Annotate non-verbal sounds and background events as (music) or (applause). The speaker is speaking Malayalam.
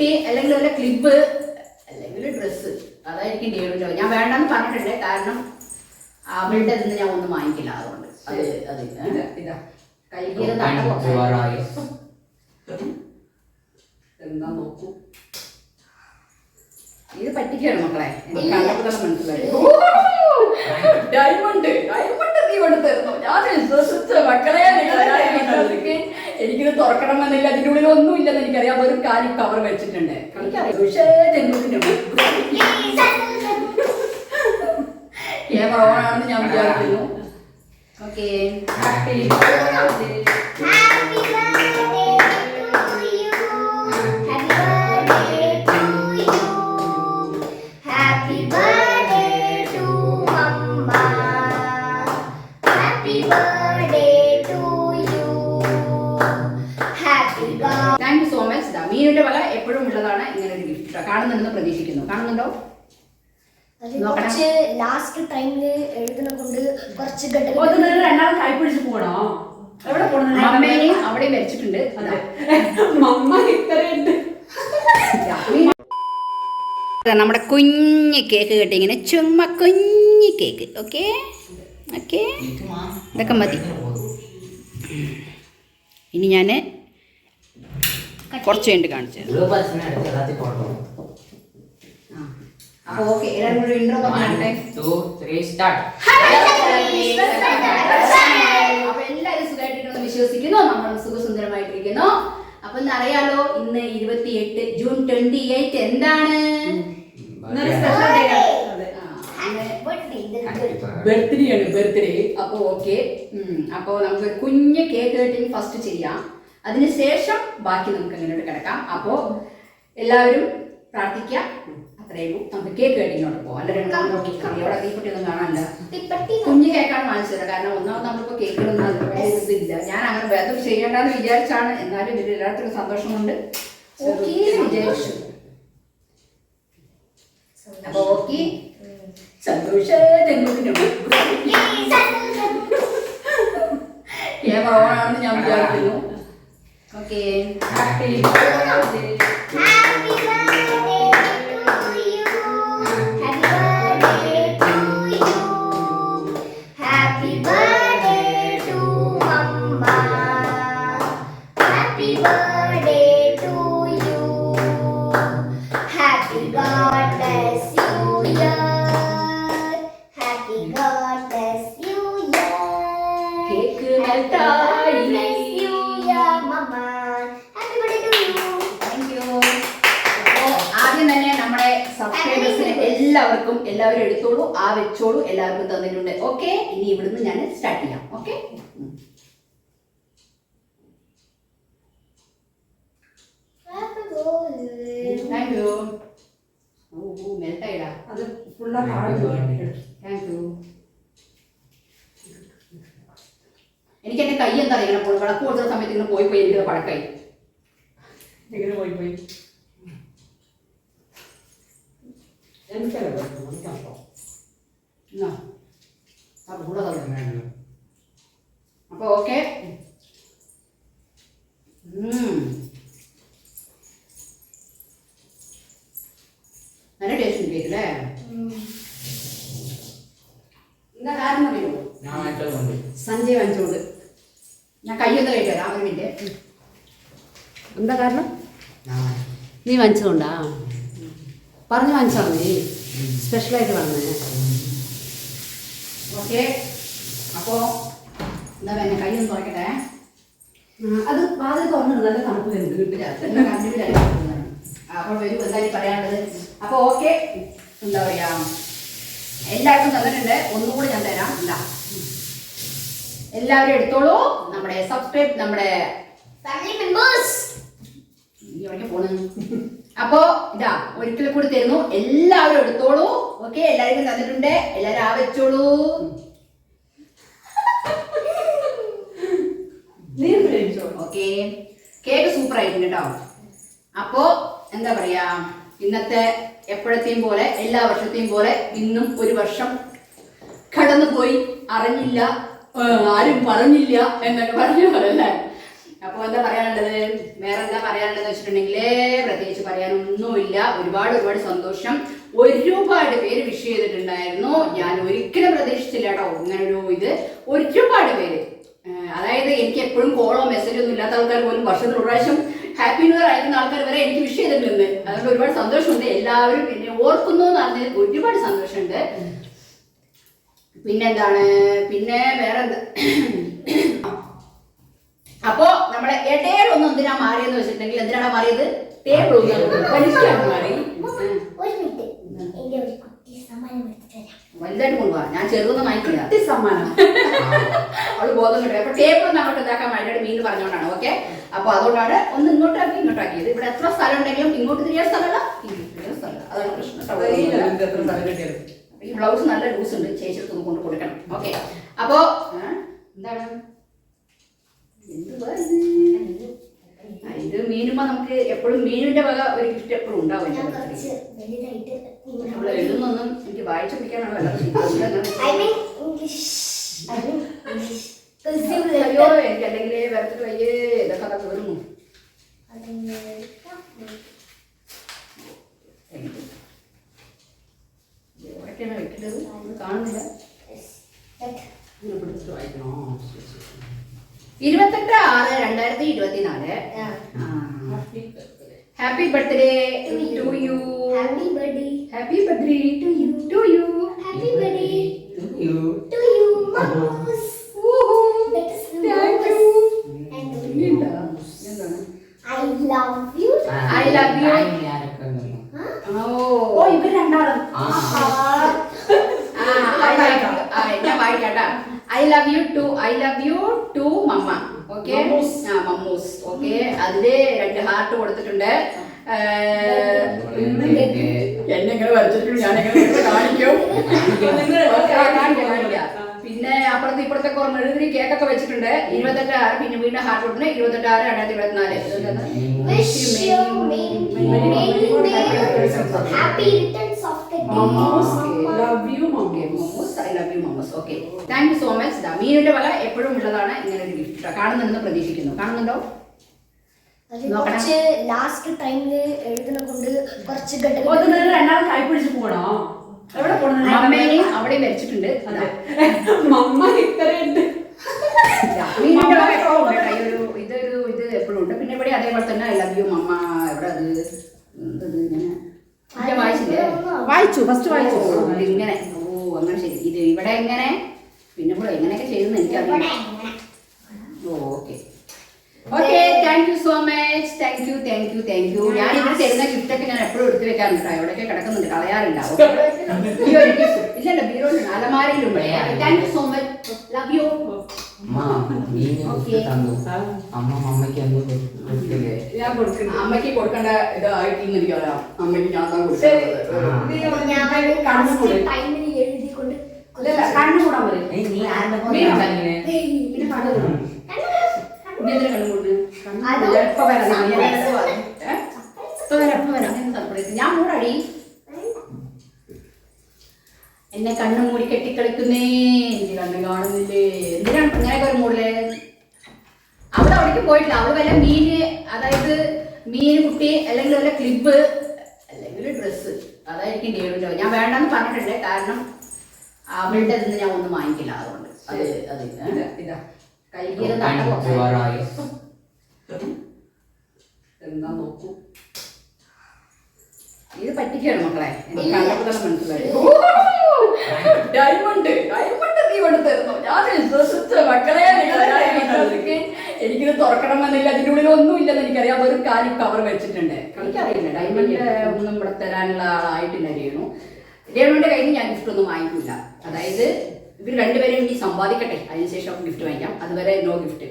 കുട്ടി അല്ലെങ്കിൽ വല്ല ക്ലിപ്പ് അല്ലെങ്കിൽ ഡ്രസ്സ് അതായിരിക്കും ഡേവിഡോ ഞാൻ വേണ്ടെന്ന് പറഞ്ഞിട്ടുണ്ട്. കാരണം അവളുടെ നിന്ന് ഞാൻ ഒന്നും വാങ്ങിക്കില്ല. അതുകൊണ്ട് അത് അത് ഇതാ ഇതാ. കൈകീരം തട്ട പോട്ടെ. എന്താ നോക്കൂ. ഇത് പറ്റിക്കാണ് മക്കളെ. ഡയമണ്ട് ഡയമണ്ട് നീ കൊണ്ട് തരുന്നു. ഞാൻ വിശ്വസിച്ച മക്കളെ എനിക്കിത് തുറക്കണമെന്നില്ല അതിന്റെ ഉള്ളിൽ ഒന്നും ഇല്ലെന്ന് എനിക്കറിയാം. ഒരു കാലി കവർ വെച്ചിട്ടുണ്ട്. എനിക്കറിയാം. പക്ഷേ ഞാൻ വിചാരിക്കുന്നു. ഓക്കെ. ഹാപ്പി. Happy birthday. മച്ച് വല എപ്പോഴും ഉള്ളതാണ് ഇങ്ങനെ ഒരു ഗിഫ്റ്റ് കാണുന്നുണ്ടെന്ന് പ്രതീക്ഷിക്കുന്നു. കാണുന്നുണ്ടോ? ലാസ്റ്റ് ടൈമിൽ എഴുതുന്ന കൊണ്ട് കുറച്ച് കൈ പിടിച്ച് പോകണോ? എവിടെ പോകണം അമ്മേനെയും അവിടെയും വരച്ചിട്ടുണ്ട്. അതെ. മമ്മ ഇത്രയുണ്ട്. നമ്മുടെ കുഞ്ഞ് കേക്ക് കിട്ടി ഇങ്ങനെ. ചുമ്മാ കുഞ്ഞ് കേക്ക്. ഓക്കെ? ഓക്കെ? ഇതൊക്കെ മതി. ഇനി ഞാൻ കുറച്ച് കഴിഞ്ഞിട്ട് കാണിച്ചു അപ്പോൾ ഓക്കെ എല്ലാവരും സുഖമായിട്ടിരിക്കുന്നു വിശ്വസിക്കുന്നു. നമ്മൾ സുഖസുന്ദരമായിട്ടിരിക്കുന്നു. അപ്പൊ അറിയാലോ ഇന്ന് ഇരുപത്തിയെട്ട് ജൂൺ ട്വന്റി എയ്റ്റ് എന്താണ് ബർത്ത്ഡേ ആണ്. ബർത്ത്ഡേ അപ്പൊ ഓക്കെ. അപ്പൊ നമുക്ക് കുഞ്ഞ് കേക്ക് കട്ടിങ് ഫസ്റ്റ് ചെയ്യാം. അതിനുശേഷം ബാക്കി നമുക്ക് അങ്ങോട്ട് കിടക്കാം. അപ്പോ എല്ലാവരും പ്രാർത്ഥിക്കാം. കുഞ്ഞ് നമുക്ക് കേക്ക് കട്ടിങ്ങോട്ട് പോകാം നോക്കി കാണാനില്ല. കുഞ്ഞു കേക്കാണ് വാങ്ങിച്ചത് കാരണം ഒന്നാമത് നമ്മളിപ്പോ കേക്ക് ഇതില്ല ഞാൻ അങ്ങനെ വേദം ചെയ്യേണ്ടെന്ന് വിചാരിച്ചാണ്. എന്നാലും ഇതിൽ എല്ലാത്തിനും സന്തോഷമുണ്ട്. ഓക്കെ. സന്തോഷ. ഞാൻ വിചാരിക്കുന്നു. Happy birthday. Happy birthday to you. Happy birthday to you. Happy birthday to Mama. Happy birthday to you. Happy God bless you, year. Happy God bless you, year. Happy God bless you, year, Mama. സബ്സ്ക്രൈബേഴ്സിന് എല്ലാവർക്കും എല്ലാവരും എടുത്തോളൂ ആ വെച്ചോളൂ എല്ലാവർക്കും തന്നിട്ടുണ്ട്. ഓക്കെ ഇനി ഇവിടുന്ന് ഞാൻ സ്റ്റാർട്ട് ചെയ്യാം. Okay Happy thank you oh മെൽട്ടായിടാ. അത് ഫുള്ള് ഹാർഡ് താങ്ക് യു എനിക്ക് എന്റെ കൈ എന്താ ഇങ്ങനെ പോയി വിളക്ക് കൊടുക്കുന്ന സമയത്ത് ഇങ്ങനെ പോയി പോയി എനിക്ക് പഴക്കായി ഇങ്ങനെ പോയി പോയി. എനിക്കല്ല എനിക്കപ്പോ എന്നാ ആ കൂടെ തന്നെ അപ്പൊ ഓക്കെ നല്ല ടേസ്റ്റ് ഉണ്ട് കേക്ക് അല്ലേ എന്താ കാരണം അറിയോ സഞ്ജയ് വാങ്ങിച്ചോണ്ട് ഞാൻ കയ്യൊന്ന് കഴിച്ചു തരാം ഒരു മിനിറ്റ് എന്താ കാരണം നീ വാങ്ങിച്ചതുകൊണ്ടാ പറഞ്ഞു വാങ്ങിച്ചാൽ മതി. സ്പെഷ്യലായിട്ട് വന്നേ. ഓക്കെ. അപ്പോൾ എന്താ പറയുക കൈ ഒന്ന് തുറക്കട്ടെ അത് വാതിൽ തുറന്നിട്ട് നല്ല തണുപ്പ് വരുന്നുണ്ട് വീട്ടിലാണ് കണ്ടിട്ടില്ല അപ്പോൾ വരൂ എന്തായാലും പറയാനുള്ളത്. അപ്പോൾ ഓക്കെ. എന്താ പറയുക എല്ലാവർക്കും തന്നിട്ടുണ്ട്. ഒന്നുകൂടി ഞാൻ തരാം. ഇല്ല എല്ലാവരും എടുത്തോളൂ. നമ്മുടെ സബ്സ്ക്രൈബ് നമ്മുടെ ഫാമിലി മെമ്പേഴ്സ് എവിടേക്കാ പോണ്. അപ്പോ ഇതാ ഒരിക്കൽ കൂടി തരുന്നു. എല്ലാവരും എടുത്തോളൂ. ഓക്കെ എല്ലാവർക്കും തന്നിട്ടുണ്ട്. എല്ലാവരും ആ വെച്ചോളൂ. ഓക്കെ കേക്ക് സൂപ്പർ ആയിട്ടുണ്ട് കേട്ടോ അപ്പോ എന്താ പറയാ? ഇന്നത്തെ എപ്പോഴത്തെയും പോലെ എല്ലാ വർഷത്തെയും പോലെ ഇന്നും ഒരു വർഷം കടന്നുപോയി. അറിഞ്ഞില്ല. ആരും പറഞ്ഞില്ല. എന്നൊക്കെ പറഞ്ഞു പോലെ അല്ലേ അപ്പൊ എന്താ പറയാനുള്ളത്? വേറെ എന്താ പറയാനുള്ളത് വെച്ചിട്ടുണ്ടെങ്കിൽ പ്രത്യേകിച്ച് പറയാനൊന്നുമില്ല. ഒരുപാട് ഒരുപാട് സന്തോഷം. ഒരുപാട് പേര് വിഷ് ചെയ്തിട്ടുണ്ടായിരുന്നു. ഞാൻ ഒരിക്കലും പ്രതീക്ഷിച്ചില്ല കേട്ടോ ഇങ്ങനെ ഒരു ഇത്. ഒരുപാട് പേര്. അതായത് എനിക്ക് എപ്പോഴും കോളോ മെസ്സേജോ ഒന്നും ഇല്ലാത്ത ആൾക്കാർ പോലും വർഷത്തിൽ ഒരു പ്രാവശ്യം ഹാപ്പി ന്യൂ ഇയർ അയക്കുന്ന ആൾക്കാർ വരെ എനിക്ക് വിഷ് ചെയ്തിട്ടുണ്ട്. അതുകൊണ്ട് ഒരുപാട് സന്തോഷമുണ്ട്. എല്ലാവരും എന്നെ ഓർക്കുന്നു എന്ന് പറഞ്ഞതിൽ ഒരുപാട് സന്തോഷമുണ്ട്. പിന്നെന്താണ്? പിന്നെ വേറെ എന്താ അപ്പോ നമ്മളെ ഒന്ന് എന്തിനാ മാറിയെന്ന് വെച്ചിട്ടുണ്ടെങ്കിൽ എന്തിനാണ് മാറിയത്? ടേബിൾ വലിക്കാണ് മാറി വലുതായിട്ട് കൊണ്ടുപോകാം ഞാൻ ചെറുതൊന്നും വാങ്ങിക്കില്ല. കുട്ടി സമ്മാനം അവൾ ബോധം കിട്ടും. അപ്പൊ ടേബിൾ അങ്ങോട്ട് ഇതാക്കാൻ വേണ്ടിയിട്ട് മീൻ പറഞ്ഞുകൊണ്ടാണ് ഓക്കെ അപ്പൊ അതുകൊണ്ടാണ് ഒന്ന് ഇങ്ങോട്ടാക്കി ഇങ്ങോട്ടാക്കിയത് ഇവിടെ എത്ര സ്ഥലം ഉണ്ടെങ്കിലും ഇങ്ങോട്ട് തിരിയാൻ സ്ഥലമല്ല തിരിയാൻ സ്ഥലമല്ല. അതാണ് പ്രശ്നം. ഈ ബ്ലൗസ് നല്ല ലൂസ് ഉണ്ട്. ചേച്ചി കൊണ്ട് കൊടുക്കണം. ഓക്കെ അപ്പോ എന്താണ്? ഇത്? മീനുമ്പോ നമുക്ക് എപ്പോഴും മീനിന്റെ വക ഒരു ഗിഫ്റ്റ് എപ്പോഴും ഉണ്ടാവും നമ്മൾ എഴുതുന്നൊന്നും എനിക്ക് വായിച്ചു പിടിക്കാനാണ് വല്ലതും (laughs) അയ്യോ എനിക്ക് അല്ലെങ്കിൽ വരത്തിട്ട് വയ്യേ ഇതൊക്കെ അതൊക്കെ വരുന്നു എവിടേക്കാണ് വെക്കേണ്ടത് ഒന്നും കാണുന്നില്ല ഇങ്ങനെ പിടിച്ചിട്ട് വായിക്കണോ ശരി, ശരി, ശരി. ഇരുപത്തെട്ട് രണ്ടായിരത്തി ഇരുപത്തിനാല്. Happy birthday to you happy birthday happy birthday to you to you happy birthday. To you Mammoos you. most. And എന്താണ് I love you. I love you. ആരൊക്കെ ഉണ്ടല്ലോ. ഓ ഓ ഇവർ രണ്ടാളും. ഞാൻ വായിക്കാട്ടാ I love you too I love you too mama. Okay. ആ മമ്മൂസ് ഓക്കെ. അതിൽ രണ്ട് ഹാർട്ട് കൊടുത്തിട്ടുണ്ട്. എന്നെങ്ങനെ വരച്ചിട്ടുണ്ട് ഞാൻ എങ്ങനെ കാണിക്കും. പിന്നെ അപ്പുറത്ത് ഇപ്പുറത്തെ കുറച്ച് മെഴുകുതിരി കേക്കൊക്കെ വെച്ചിട്ടുണ്ട്. ഇരുപത്തെട്ട് ആറ് പിന്നെ വീണ്ടും ഹാർട്ട് കൊടുക്കുന്നത് ഇരുപത്തെട്ട് ആറ് രണ്ടായിരത്തി ഇരുപത്തിനാല്. Many, many, love you okay thank you so much ദാ മീനിന്റെ വല എപ്പോഴും ഉള്ളതാണ് ഇങ്ങനെ ഒരു ഗിഫ്റ്റ് കാണുന്നുണ്ടെന്ന് പ്രതീക്ഷിക്കുന്നു. കാണുന്നുണ്ടോ? കുറച്ച് ലാസ്റ്റ് ടൈമിൽ എഴുതുന്ന കൊണ്ട് കുറച്ച് കൈ പിടിച്ച് എവിടെ അമ്മേനെയും വരച്ചിട്ടുണ്ട്. (laughs) മമ്മ ഇത്രയുണ്ട്. വക എപ്പോഴും ഉണ്ട് കേട്ടോ. ഒരു ഇതൊരു ഇത് എപ്പോഴും ഉണ്ട്. പിന്നെ ഇവിടെ അതേപോലെ തന്നെ ഐ ലവ് യു മമ്മ. എവിടെ അത് ഇങ്ങനെ. വായിച്ചില്ലേ? വായിച്ചു ഫസ്റ്റ് വായിച്ചു. ഇങ്ങനെ. അങ്ങനെ ശരി ഇത് ഇവിടെ എങ്ങനെ പിന്നെ ഇവിടെ എങ്ങനെയൊക്കെ ചെയ്തെന്ന് എനിക്കറിയാം okay okay thank you so much thank you thank you thank you ഞാൻ ഇവിടെ തരുന്ന ഗിഫ്റ്റൊക്കെ ഞാൻ എപ്പോഴും എടുത്തു വെക്കാറുണ്ട്. എവിടെയൊക്കെ കിടക്കുന്നുണ്ട് കളയാറില്ല? ഈ ഒരു gift. ഇല്ലല്ല ബീറോയിൽ അലമാരയിലും thank you so much love you ഞാൻ കൊടുക്കുന്നു. അമ്മയ്ക്ക് കൊടുക്കേണ്ട ഇതായിട്ട് എനിക്കറിയാം അമ്മയ്ക്ക് ഞാൻ കൊടുക്കുന്നത്. ഞാൻ എഴുതിക്കൊണ്ട് ഇല്ലല്ല കണ്ണു കൂടാൻ പറയും. പിന്നെ കണ്ണു കൂടാം. ഇനി എന്തിനാ കണ്ണുകൊണ്ട് അതോ? ഇപ്പൊ വരാം നീ എന്നെ അടുത്ത് വാ. ഏ? ഇപ്പൊ വരാം ഇപ്പൊ വരാം സർപ്രൈസ് ഞാൻ മൂടടി എന്നെ കണ്ണു മൂടി കെട്ടിക്കളിക്കുന്നേ. എനിക്ക് കണ്ണു കാണുന്നില്ലേ? എന്തിനാണ് ഇങ്ങനെയൊക്കെ ഒരു മൂടിൽ? അവൾ അവിടേക്ക് പോയിട്ടില്ല. അവൾ വല്ല മീന് അതായത് മീൻ കുട്ടി അല്ലെങ്കിൽ വല്ല ക്ലിപ്പ് അല്ലെങ്കിൽ ഡ്രസ്സ് അതായിരിക്കും ഡേവിന്റെ ഞാൻ വേണ്ടെന്ന് പറഞ്ഞിട്ടുണ്ട്. കാരണം അവളുടെ നിന്ന് ഞാൻ ഒന്നും വാങ്ങിക്കില്ല. അതുകൊണ്ട് അത് അത് ഇതാ, ഇതാ. കൈകീരം തട്ട എന്താ നോക്കൂ. ഇത് പറ്റിക്കാണ് മക്കളെ. മനസ്സിലായി (laughs) ഡയമണ്ട് ഡയമണ്ട് നീ കൊണ്ട് തരുന്നു. ഞാൻ വിശ്വസിച്ച മക്കളെ എനിക്കിത് തുറക്കണമെന്നില്ല അതിന്റെ ഉള്ളിൽ ഒന്നും ഇല്ലെന്ന് എനിക്കറിയാം. അതൊരു കാര്യം കവർ വെച്ചിട്ടുണ്ട്. എനിക്കറിയില്ല. ഡയമണ്ട് ഒന്നും ഇവിടെ തരാനുള്ള ആളായിട്ടില്ല രേണു. ഡയമണ്ടിന്റെ കയ്യിൽ ഞാൻ ഗിഫ്റ്റ് ഒന്നും വാങ്ങിക്കില്ല. അതായത് ഇവർ രണ്ടുപേരും ഇനി സമ്പാദിക്കട്ടെ. അതിനുശേഷം ഗിഫ്റ്റ് വാങ്ങിക്കാം. അതുവരെ നോ ഗിഫ്റ്റ്